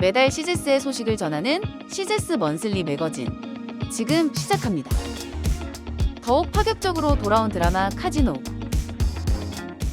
매달 시제스의 소식을 전하는 시제스 먼슬리 매거진. 지금 시작합니다. 더욱 파격적으로 돌아온 드라마 카지노.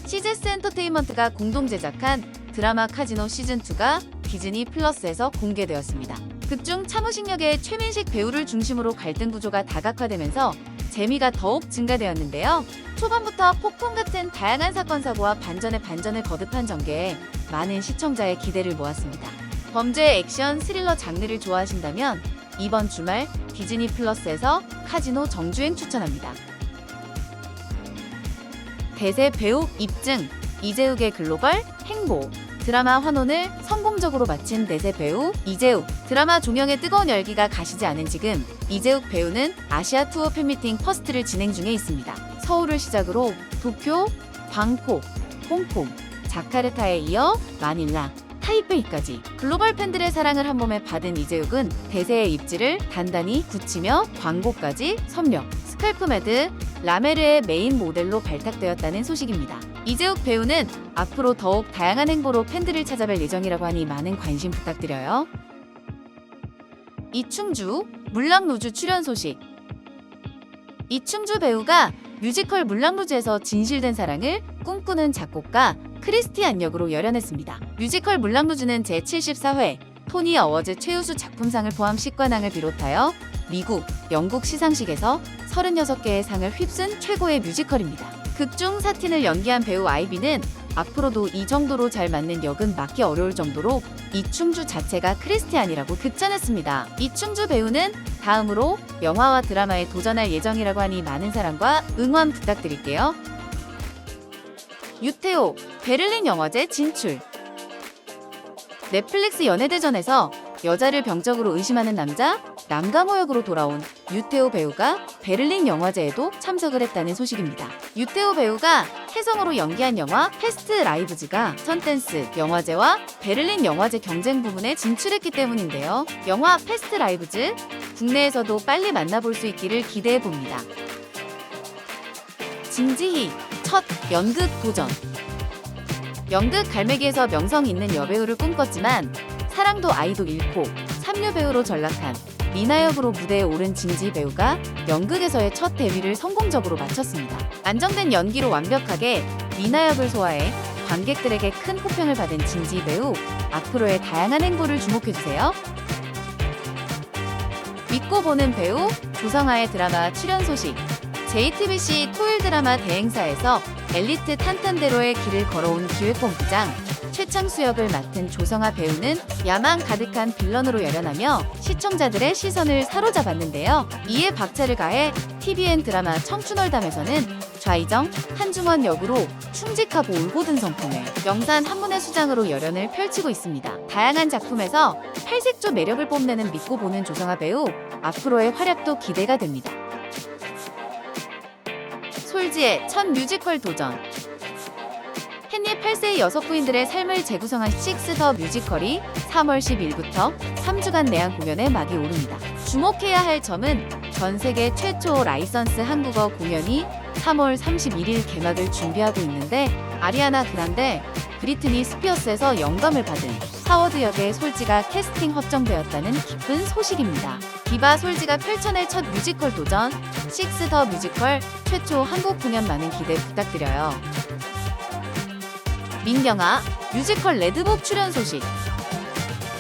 시제스 엔터테인먼트가 공동 제작한 드라마 카지노 시즌2가 디즈니 플러스에서 공개되었습니다. 극중 차무식 역의 최민식 배우를 중심으로 갈등 구조가 다각화되면서 재미가 더욱 증가되었는데요. 초반부터 폭풍 같은 다양한 사건 사고와 반전의 반전을 거듭한 전개에 많은 시청자의 기대를 모았습니다. 범죄 액션 스릴러 장르를 좋아하신다면 이번 주말 디즈니 플러스에서 카지노 정주행 추천합니다. 대세 배우 입증 이재욱의 글로벌 행보 드라마 환혼을 성공적으로 마친 대세 배우 이재욱 드라마 종영의 뜨거운 열기가 가시지 않은 지금 이재욱 배우는 아시아 투어 팬미팅 퍼스트를 진행 중에 있습니다. 서울을 시작으로 도쿄, 방콕, 홍콩, 자카르타에 이어 마닐라, 타이페이까지 글로벌 팬들의 사랑을 한 몸에 받은 이재욱은 대세의 입지를 단단히 굳히며 광고까지 섭렵, 스칼프메드, 라메르의 메인 모델로 발탁되었다는 소식입니다. 이재욱 배우는 앞으로 더욱 다양한 행보로 팬들을 찾아뵐 예정이라고 하니 많은 관심 부탁드려요. 이충주 물랑루즈 출연 소식. 이충주 배우가 뮤지컬 물랑루즈에서 진실된 사랑을 꿈꾸는 작곡가 크리스티안 역으로 열연했습니다. 뮤지컬 물랑루즈는 제74회 토니 어워즈 최우수 작품상을 포함 10관왕을 비롯하여 미국, 영국 시상식에서 36개의 상을 휩쓴 최고의 뮤지컬입니다. 극중 사틴을 연기한 배우 아이비는 앞으로도 이 정도로 잘 맞는 역은 맡기 어려울 정도로 이충주 자체가 크리스티안이라고 극찬했습니다. 이충주 배우는 다음으로 영화와 드라마에 도전할 예정이라고 하니 많은 사랑과 응원 부탁드릴게요. 유태오 베를린 영화제 진출 넷플릭스 연예대전에서 여자를 병적으로 의심하는 남자 남강호 역으로 돌아온 유태오 배우가 베를린 영화제에도 참석을 했다는 소식입니다. 유태오 배우가 혜성으로 연기한 영화 패스트 라이브즈가 선댄스 영화제와 베를린 영화제 경쟁 부분에 진출했기 때문인데요. 영화 패스트 라이브즈 국내에서도 빨리 만나볼 수 있기를 기대해 봅니다. 진지희 첫 연극 도전 연극 갈매기에서 명성 있는 여배우를 꿈꿨지만 사랑도 아이도 잃고 삼류 배우로 전락한 미나 역으로 무대에 오른 진지 배우가 연극에서의 첫 데뷔를 성공적으로 마쳤습니다. 안정된 연기로 완벽하게 미나 역을 소화해 관객들에게 큰 호평을 받은 진지 배우 앞으로의 다양한 행보를 주목해주세요. 믿고 보는 배우 조성아의 드라마 출연 소식 JTBC 토요일 드라마 대행사에서 엘리트 탄탄대로의 길을 걸어온 기획본부장 최창수 역을 맡은 조성아 배우는 야망 가득한 빌런으로 열연하며 시청자들의 시선을 사로잡았는데요. 이에 박차를 가해 TVN 드라마 청춘월담에서는 좌이정, 한중원 역으로 충직하고 올곧은 성품에 영산 한문의 수장으로 열연을 펼치고 있습니다. 다양한 작품에서 팔색조 매력을 뽐내는 믿고 보는 조성아 배우 앞으로의 활약도 기대가 됩니다. 솔지의 첫 뮤지컬 도전 햇니 8세의 여섯 부인들의 삶을 재구성한 식스 더 뮤지컬이 3월 10일부터 3주간 내한 공연에 막이 오릅니다. 주목해야 할 점은 전 세계 최초 라이선스 한국어 공연이 3월 31일 개막을 준비하고 있는데 아리아나 그란데, 브리트니 스피어스에서 영감을 받은 하워드 역의 솔지가 캐스팅 확정되었다는 기쁜 소식입니다. 디바 솔지가 펼쳐낼 첫 뮤지컬 도전, 식스 더 뮤지컬 최초 한국 공연 많은 기대 부탁드려요. 민경아 뮤지컬 레드북 출연 소식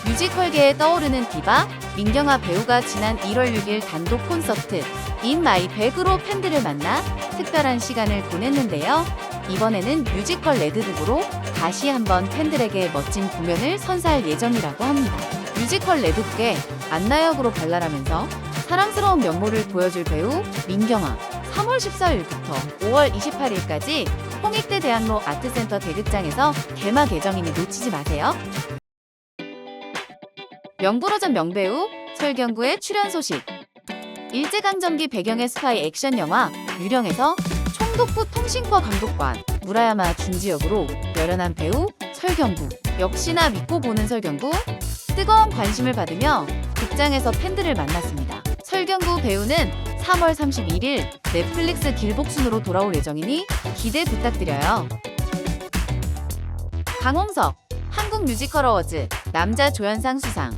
뮤지컬계에 떠오르는 디바 민경아 배우가 지난 1월 6일 단독 콘서트 인 마이 백으로 팬들을 만나 특별한 시간을 보냈는데요. 이번에는 뮤지컬 레드북으로 다시 한번 팬들에게 멋진 공연을 선사할 예정이라고 합니다. 뮤지컬 레드북에 안나 역으로 발랄하면서 사랑스러운 면모를 보여줄 배우 민경아 3월 14일부터 5월 28일까지 홍익대 대학로 아트센터 대극장에서 개막 예정이니 놓치지 마세요. 명불허전 명배우 설경구의 출연 소식. 일제강점기 배경의 스파이 액션 영화 유령에서 총독부 통신과 감독관 무라야마 준지 역으로 열연한 배우 설경구. 역시나 믿고 보는 설경구. 뜨거운 관심을 받으며 극장에서 팬들을 만났습니다. 설경구 배우는 3월 31일 넷플릭스 길복순으로 돌아올 예정이니 기대 부탁드려요. 강홍석 한국 뮤지컬 어워즈 남자 조연상 수상.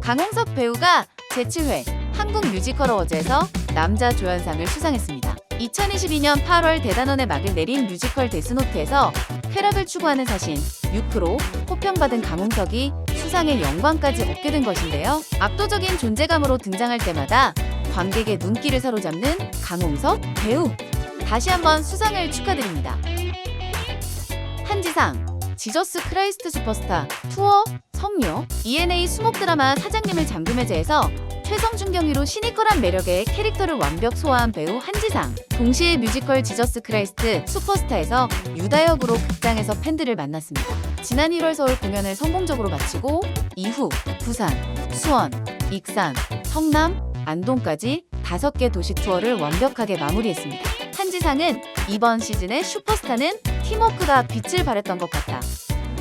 강홍석 배우가 제7회 한국 뮤지컬 어워즈에서 남자 조연상을 수상했습니다. 2022년 8월 대단원의 막을 내린 뮤지컬 데스노트에서 쾌락을 추구하는 사신 6% 호평받은 강홍석이 수상의 영광까지 얻게 된 것인데요. 압도적인 존재감으로 등장할 때마다 관객의 눈길을 사로잡는 강홍석 배우. 다시 한번 수상을 축하드립니다. 한지상 지저스 크라이스트 슈퍼스타 투어 성묘 ENA 수목 드라마 사장님을 잠금해제에서 최성준 경위로 시니컬한 매력의 캐릭터를 완벽 소화한 배우 한지상 동시에 뮤지컬 지저스 크라이스트 슈퍼스타에서 유다 역으로 극장에서 팬들을 만났습니다. 지난 1월 서울 공연을 성공적으로 마치고 이후 부산, 수원, 익산, 성남, 안동까지 다섯 개 도시 투어를 완벽하게 마무리했습니다. 한지상은 이번 시즌의 슈퍼스타는 팀워크가 빛을 발했던 것 같다.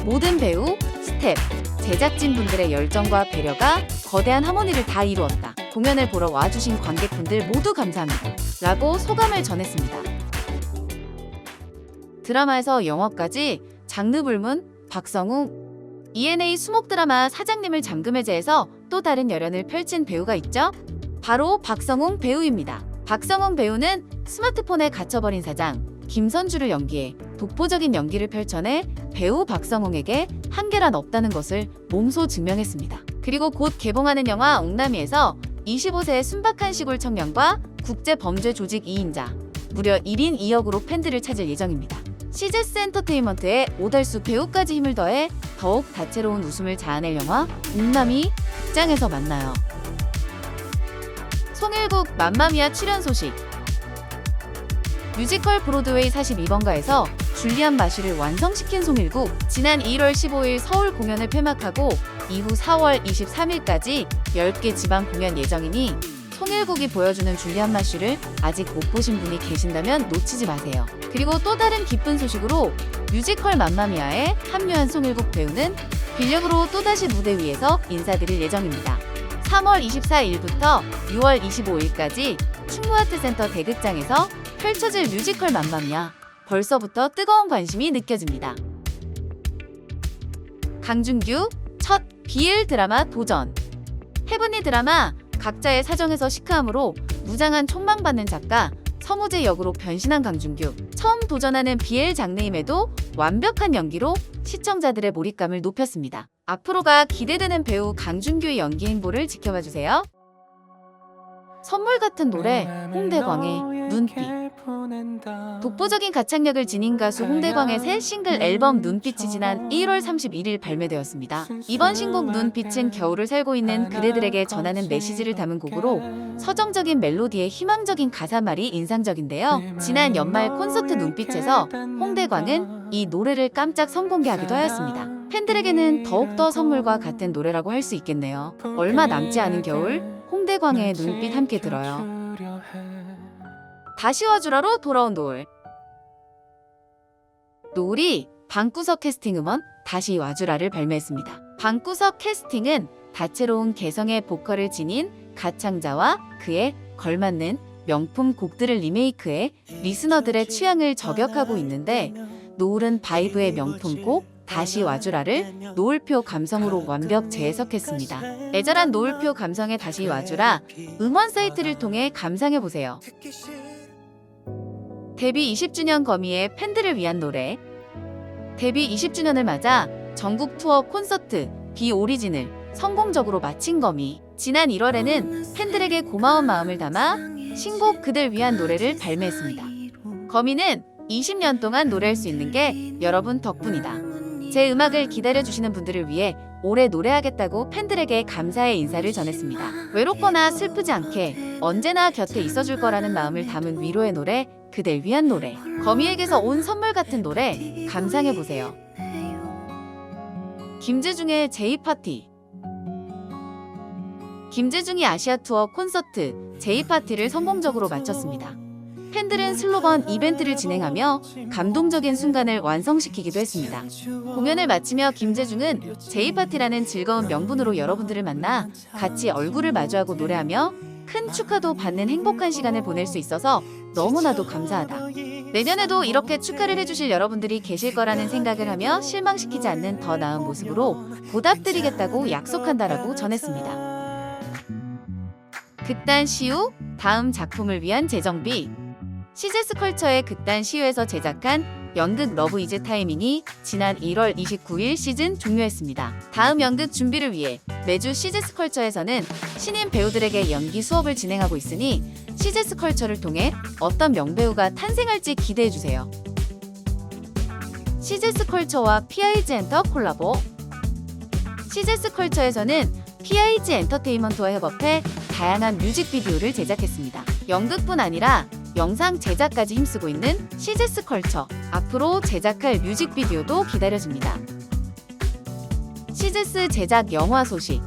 모든 배우, 스텝, 제작진 분들의 열정과 배려가 거대한 하모니를 다 이루었다. 공연을 보러 와주신 관객분들 모두 감사합니다. 라고 소감을 전했습니다. 드라마에서 영화까지 장르 불문 박성웅 ENA 수목 드라마 사장님을 잠금해제해서 또 다른 열연을 펼친 배우가 있죠? 바로 박성웅 배우입니다. 박성웅 배우는 스마트폰에 갇혀버린 사장 김선주를 연기해 독보적인 연기를 펼쳐내 배우 박성웅에게 한계란 없다는 것을 몸소 증명했습니다. 그리고 곧 개봉하는 영화 옥남이에서 25세의 순박한 시골 청년과 국제 범죄 조직 2인자 무려 1인 2역으로 팬들을 찾을 예정입니다. 시제스 엔터테인먼트의 오달수 배우까지 힘을 더해 더욱 다채로운 웃음을 자아낼 영화 옥남이 극장에서 만나요. 송일국 맘마미아 출연 소식 뮤지컬 브로드웨이 42번가에서 줄리안 마시를 완성시킨 송일국 지난 1월 15일 서울 공연을 폐막하고 이후 4월 23일까지 10개 지방 공연 예정이니 송일국이 보여주는 줄리안 마쉬를 아직 못 보신 분이 계신다면 놓치지 마세요. 그리고 또 다른 기쁜 소식으로 뮤지컬 맘마미아에 합류한 송일국 배우는 빌력으로 또다시 무대 위에서 인사드릴 예정입니다. 3월 24일부터 6월 25일까지 충무아트센터 대극장에서 펼쳐질 뮤지컬 맘마미아 벌써부터 뜨거운 관심이 느껴집니다. 강준규 첫 BL 드라마 도전 헤븐리 드라마 각자의 사정에서 시크함으로 무장한 촉망받는 작가 서무재 역으로 변신한 강준규 처음 도전하는 BL 장르임에도 완벽한 연기로 시청자들의 몰입감을 높였습니다. 앞으로가 기대되는 배우 강준규의 연기 행보를 지켜봐 주세요. 선물 같은 노래 홍대광의 눈빛 독보적인 가창력을 지닌 가수 홍대광의 새 싱글 앨범 눈빛이 지난 1월 31일 발매되었습니다. 이번 신곡 눈빛은 겨울을 살고 있는 그대들에게 전하는 메시지를 담은 곡으로 서정적인 멜로디에 희망적인 가사말이 인상적인데요. 지난 연말 콘서트 눈빛에서 홍대광은 이 노래를 깜짝 선공개하기도 하였습니다. 팬들에게는 더욱더 선물과 같은 노래라고 할 수 있겠네요. 얼마 남지 않은 겨울 홍대광의 눈빛 함께 들어요. 다시 와주라로 돌아온 노을. 노을이 방구석 캐스팅 음원 다시 와주라를 발매했습니다. 방구석 캐스팅은 다채로운 개성의 보컬을 지닌 가창자와 그에 걸맞는 명품 곡들을 리메이크해 리스너들의 취향을 저격하고 있는데 노을은 바이브의 명품곡 다시 와주라를 노을표 감성으로 완벽 재해석했습니다. 애절한 노을표 감성의 다시 와주라 음원 사이트를 통해 감상해 보세요. 데뷔 20주년 거미의 팬들을 위한 노래. 데뷔 20주년을 맞아 전국 투어 콘서트 비오리진을 성공적으로 마친 거미. 지난 1월에는 팬들에게 고마운 마음을 담아 신곡 그들 위한 노래를 발매했습니다. 거미는 20년 동안 노래할 수 있는 게 여러분 덕분이다. 제 음악을 기다려주시는 분들을 위해 오래 노래하겠다고 팬들에게 감사의 인사를 전했습니다. 외롭거나 슬프지 않게 언제나 곁에 있어줄 거라는 마음을 담은 위로의 노래, 그댈 위한 노래. 거미에게서 온 선물 같은 노래, 감상해 보세요. 김재중의 제이파티 김재중이 아시아 투어 콘서트 제이파티를 성공적으로 마쳤습니다. 팬들은 슬로건 이벤트를 진행하며 감동적인 순간을 완성시키기도 했습니다. 공연을 마치며 김재중은 제이파티라는 즐거운 명분으로 여러분들을 만나 같이 얼굴을 마주하고 노래하며 큰 축하도 받는 행복한 시간을 보낼 수 있어서 너무나도 감사하다. 내년에도 이렇게 축하를 해주실 여러분들이 계실 거라는 생각을 하며 실망시키지 않는 더 나은 모습으로 보답드리겠다고 약속한다라고 전했습니다. 극단 시우 다음 작품을 위한 재정비 시제스 컬처의 극단 시우에서 제작한 연극 러브 이즈 타이밍이 지난 1월 29일 시즌 종료했습니다. 다음 연극 준비를 위해 매주 시제스 컬처에서는 신인 배우들에게 연기 수업을 진행하고 있으니 시제스 컬처를 통해 어떤 명배우가 탄생할지 기대해 주세요. 시제스 컬처와 PIG 엔터 콜라보 시제스 컬처에서는 PIG 엔터테인먼트와 협업해 다양한 뮤직비디오를 제작했습니다. 연극뿐 아니라 영상 제작까지 힘쓰고 있는 시제스 컬처. 앞으로 제작할 뮤직비디오도 기다려집니다. 시제스 제작 영화 소식.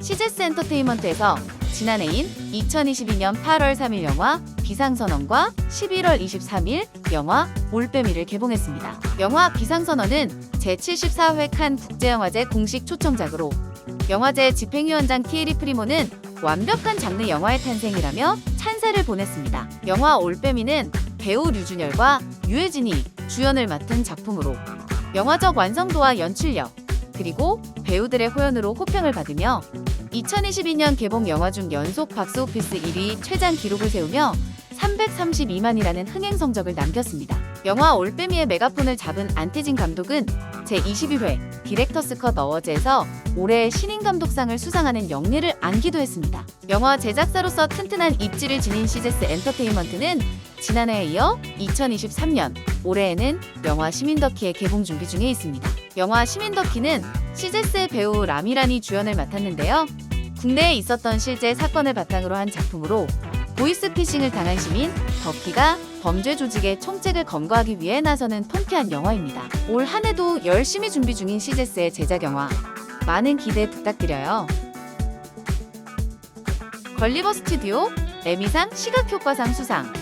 시제스 엔터테인먼트에서 지난 해인 2022년 8월 3일 영화 비상선언과 11월 23일 영화 올빼미를 개봉했습니다. 영화 비상선언은 제74회 칸 국제영화제 공식 초청작으로 영화제 집행위원장 티에리 프리모는 완벽한 장르 영화의 탄생이라며 찬사를 보냈습니다. 영화 올빼미는 배우 류준열과 유해진이 주연을 맡은 작품으로 영화적 완성도와 연출력 그리고 배우들의 호연으로 호평을 받으며 2022년 개봉 영화 중 연속 박스오피스 1위 최장 기록을 세우며 332만이라는 흥행 성적을 남겼습니다. 영화 올빼미의 메가폰을 잡은 안태진 감독은 제22회 디렉터스 컷 어워즈에서 올해의 신인 감독상을 수상하는 영예를 안기도 했습니다. 영화 제작사로서 튼튼한 입지를 지닌 시제스 엔터테인먼트는 지난해에 이어 2023년 올해에는 영화 시민더키의 개봉 준비 중에 있습니다. 영화 시민더키는 시제스의 배우 라미란이 주연을 맡았는데요. 국내에 있었던 실제 사건을 바탕으로 한 작품으로 보이스피싱을 당한 시민 더키가 범죄 조직의 총책을 검거하기 위해 나서는 통쾌한 영화입니다. 올 한 해도 열심히 준비 중인 시제스의 제작 영화 많은 기대 부탁드려요. 걸리버 스튜디오 에미상 시각효과상 수상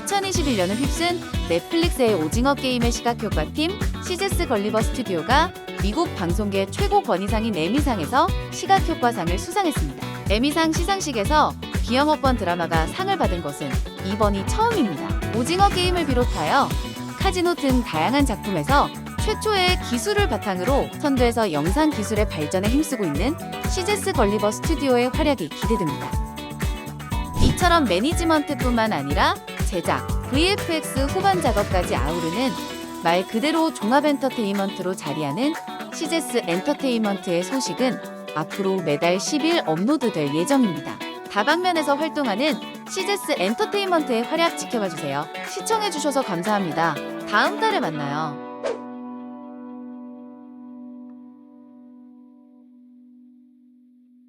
2021년을 휩쓴 넷플릭스의 오징어 게임의 시각효과팀 시제스 걸리버 스튜디오가 미국 방송계 최고 권위상인 에미상에서 시각효과상을 수상했습니다. 에미상 시상식에서 비영업권 드라마가 상을 받은 것은 이번이 처음입니다. 오징어 게임을 비롯하여 카지노 등 다양한 작품에서 최초의 기술을 바탕으로 선두에서 영상 기술의 발전에 힘쓰고 있는 시제스 걸리버 스튜디오의 활약이 기대됩니다. 이처럼 매니지먼트뿐만 아니라 제작, VFX 후반 작업까지 아우르는 말 그대로 종합 엔터테인먼트로 자리하는 시제스 엔터테인먼트의 소식은 앞으로 매달 10일 업로드될 예정입니다. 다방면에서 활동하는 시제스 엔터테인먼트의 활약 지켜봐 주세요. 시청해주셔서 감사합니다. 다음 달에 만나요.